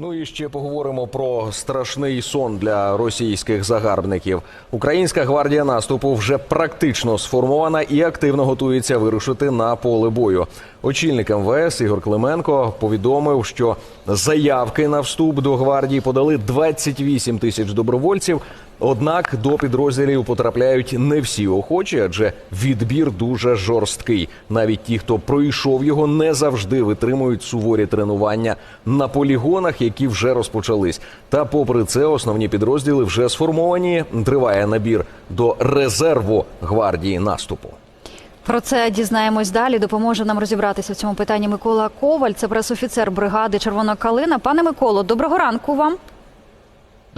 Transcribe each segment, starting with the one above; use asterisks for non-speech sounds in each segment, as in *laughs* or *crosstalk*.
Ну і ще поговоримо про страшний сон для російських загарбників. Українська гвардія наступу вже практично сформована і активно готується вирушити на поле бою. Очільник МВС Ігор Клименко повідомив, що заявки на вступ до гвардії подали 28 тисяч добровольців. Однак до підрозділів потрапляють не всі охочі, адже відбір дуже жорсткий. Навіть ті, хто пройшов його, не завжди витримують суворі тренування на полігонах, які вже розпочались. Та, попри це, основні підрозділи вже сформовані. Триває набір до резерву гвардії наступу. Про це дізнаємось далі. Допоможе нам розібратися в цьому питанні Микола Коваль, це пресофіцер бригади Червона калина. Пане Миколо, доброго ранку вам.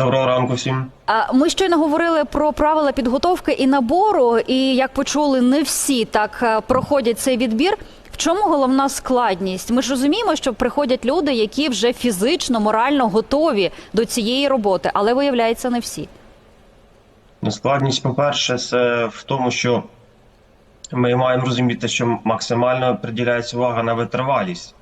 Доброго ранку всім. А Ми щойно говорили про правила підготовки і набору, і як почули, не всі так е, проходять цей відбір. В чому головна складність? Ми ж розуміємо, що приходять люди, які вже фізично, морально готові до цієї роботи, але виявляється, не всі. Ну, Складність, по-перше, це в тому, що ми маємо розуміти, що максимально приділяється увага на витривалість,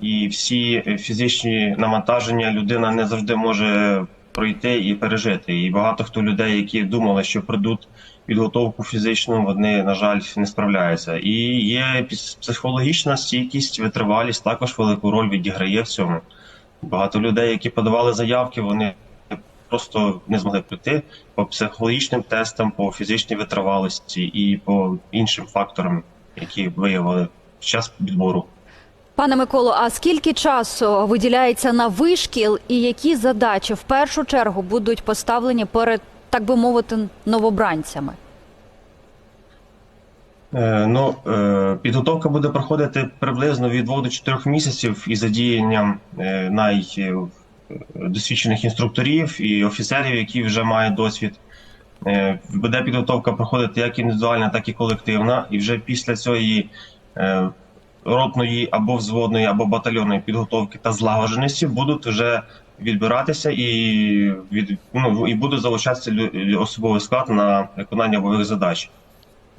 і всі фізичні навантаження людина не завжди може пройти і пережити. І багато хто людей, які думали, що пройдуть підготовку фізичну, вони, на жаль, не справляються. І є психологічна стійкість, витривалість також велику роль відіграє в цьому. Багато людей, які подавали заявки, вони просто не змогли пройти по психологічним тестам, по фізичній витривалості і по іншим факторам, які виявили під час відбору. Пане Миколо, а скільки часу виділяється на вишкіл, і які задачі в першу чергу будуть поставлені перед, так би мовити, новобранцями? Е, Ну, е, підготовка буде проходити приблизно від 2 до 4 місяців із задіянням е, найдосвідчених інструкторів і офіцерів, які вже мають досвід. Буде підготовка проходити як індивідуальна, так і колективна. І вже після цієї ротної або взводної, або батальйонної підготовки та злагодженості будуть вже відбиратися і від ну, і буде залучатися особовий склад на виконання бойових задач.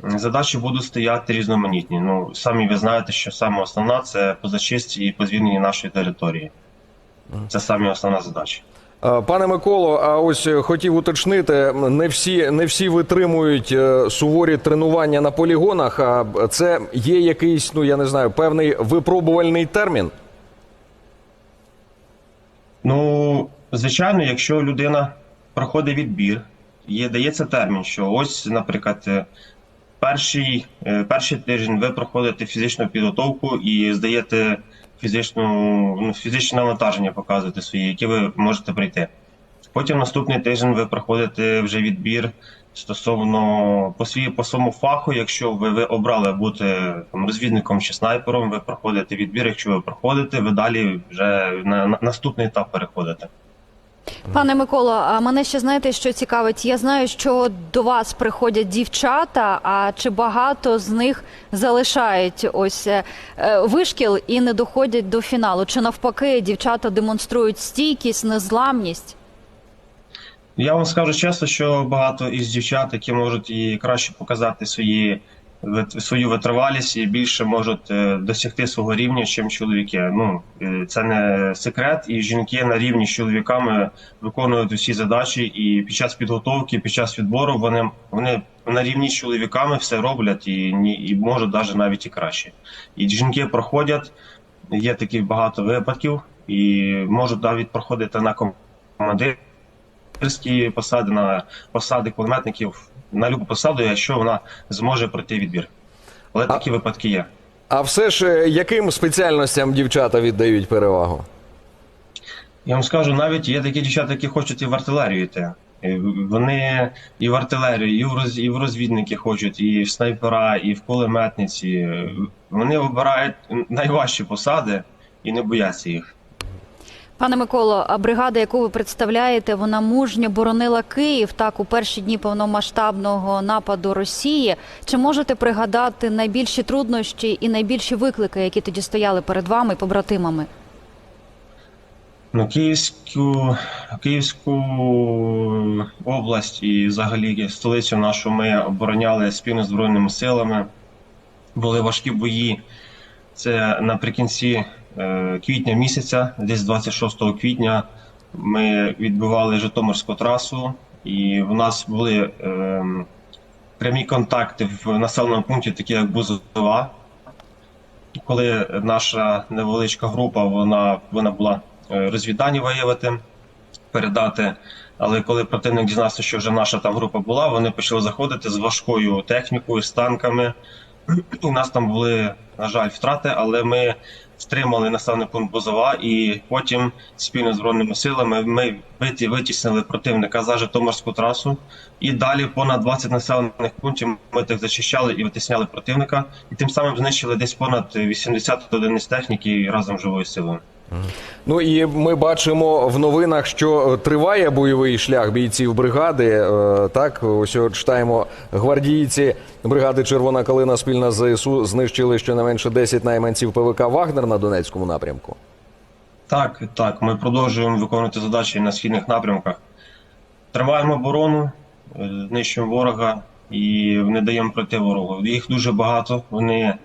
Задачі будуть стояти різноманітні. Ну самі ви знаєте, що саме основна це по зачисті і по звільненні нашої території. Це саме основна задача. Е, Пане Миколо, а ось е, хотів уточнити, не всі не всі витримують е, суворі тренування на полігонах. А це є якийсь, ну я не знаю, певний випробувальний термін. Ну, звичайно, якщо людина проходить відбір, є дається термін, що ось, наприклад, перший, перший тиждень ви проходите фізичну підготовку і здаєте фізичну, ну, фізичне навантаження, показуєте свої, які ви можете прийти. Потім наступний тиждень ви проходите вже відбір стосовно по свій по своєму фаху. Якщо ви, ви обрали бути там, розвідником чи снайпером, ви проходите відбір. Якщо ви проходите, ви далі вже на, на наступний етап переходите. Пане Миколо, а мене ще знаєте, що цікавить? Я знаю, що до вас приходять дівчата. А чи багато з них залишають ось е, е, вишкіл і не доходять до фіналу? Чи навпаки дівчата демонструють стійкість, незламність? Я вам скажу чесно, що багато із дівчат, які можуть і краще показати свої свою витривалість і більше можуть е, досягти свого рівня, ніж чоловіки. Ну е, це не секрет, і жінки на рівні з чоловіками виконують усі задачі. І під час підготовки, під час відбору вони вони на рівні з чоловіками все роблять і ні, і можуть навіть навіть і краще. І жінки проходять. Є таких багато випадків, і можуть навіть проходити на командир офіцерські посади, на посади кулеметників, на любу посаду, якщо вона зможе пройти відбір. Але такі випадки є. А все ж е, яким спеціальностям дівчата віддають перевагу? Я вам скажу, навіть є такі дівчата, які хочуть і в артилерію йти. Вони і в артилерію, і в роз, і в розвідники хочуть, і в снайпера, і в кулеметниці. Вони обирають найважчі посади і не бояться їх. Пане Миколо, а бригада, яку ви представляєте, вона мужньо боронила Київ так у перші дні повномасштабного нападу Росії. Чи можете пригадати найбільші труднощі і найбільші виклики, які тоді стояли перед вами і побратимами? Ну, Київську, Київську область і взагалі столицю нашу ми обороняли спільно Збройними силами. Були важкі бої. Це наприкінці квітня місяця, десь 26 квітня, ми відбивали Житомирську трасу, і в нас були е, прямі контакти в населеному пункті, такі як Бузова. Коли наша невеличка група вона, вона була е, розвідання виявити, передати. Але коли противник дізнався, що вже наша там група була, вони почали заходити з важкою технікою, з танками. В нас там були, на жаль, втрати, але ми втримали населений пункт Бузова, і потім спільно з збройними силами ми виті- витіснили противника за Житомирську трасу. І далі понад 20 населених пунктів ми так зачищали і витисняли противника, і тим самим знищили десь понад 80 одиниць техніки разом з живою силою. Ну і ми бачимо в новинах, що е, триває бойовий шлях бійців бригади. Е, Так, ось читаємо гвардійці бригади Червона калина спільно з ЗСУ знищили щонайменше 10 найманців ПВК Вагнер на Донецькому напрямку. Так, так, ми продовжуємо виконувати задачі на східних напрямках. Триваємо оборону, е, знищуємо ворога і не даємо проти ворогу. Їх дуже багато. Вони,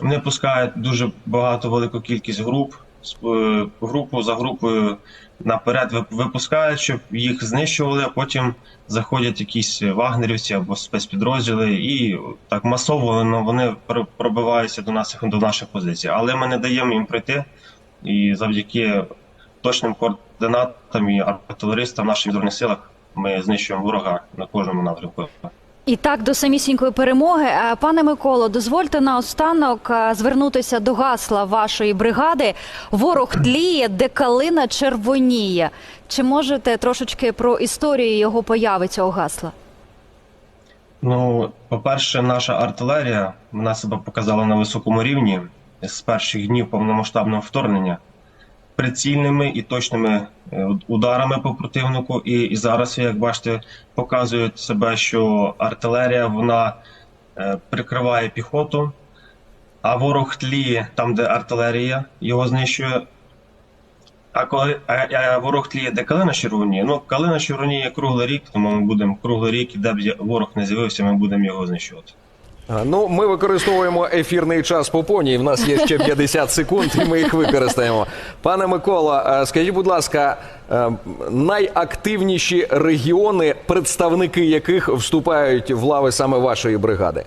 вони пускають дуже багато велику кількість груп. Е, Групу за групою наперед випускають, щоб їх знищували, а потім заходять якісь вагнерівці або спецпідрозділи, і так масово ну, вони пр- пробиваються до наших до наших позицій. Але ми не даємо їм прийти. І завдяки точним координатам і артилеристам наших збройних силах ми знищуємо ворога на кожному напрямку. І так до самісінької перемоги. Е, Пане Миколо, дозвольте наостанок е, звернутися до гасла вашої бригади. Ворог тліє, де калина червоніє. Чи можете трошечки про історію його появи цього гасла? Ну, по-перше, наша артилерія вона себе показала на високому рівні з перших днів повномасштабного вторгнення прицільними і точними е, ударами по противнику. І, і зараз, як бачите, показують себе, що артилерія вона е, прикриває піхоту, а ворог тліє там, де артилерія його знищує. А коли а, а ворог тліє, де калина червоніє, ну калина червоніє круглий рік, тому ми будемо круглий рік, і де б ворог не з'явився, ми будемо його знищувати. Ну, ми використовуємо ефірний час по повній. В нас є ще *laughs* 50 секунд, і ми їх використаємо. Пане Микола, е, скажіть, будь ласка, е, найактивніші регіони, представники яких вступають в лави саме вашої бригади?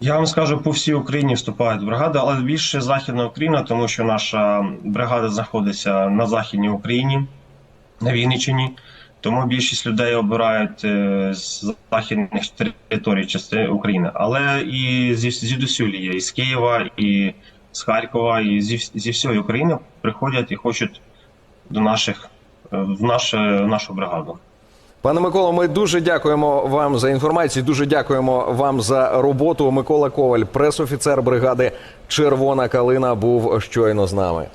Я вам скажу, по всій Україні вступають бригади, але більше Західна Україна, тому що наша бригада знаходиться на Західній Україні, на Вінниччині. Тому більшість людей обирають е, з західних територій частини України. Але і зі, звідусюль є, і з Києва, і з Харкова, і зі, зі всієї України приходять і хочуть до наших е, в наше, в нашу бригаду. Пане Миколо, ми дуже дякуємо вам за інформацію. Дуже дякуємо вам за роботу. Микола Коваль, пресофіцер бригади Червона калина, був щойно з нами.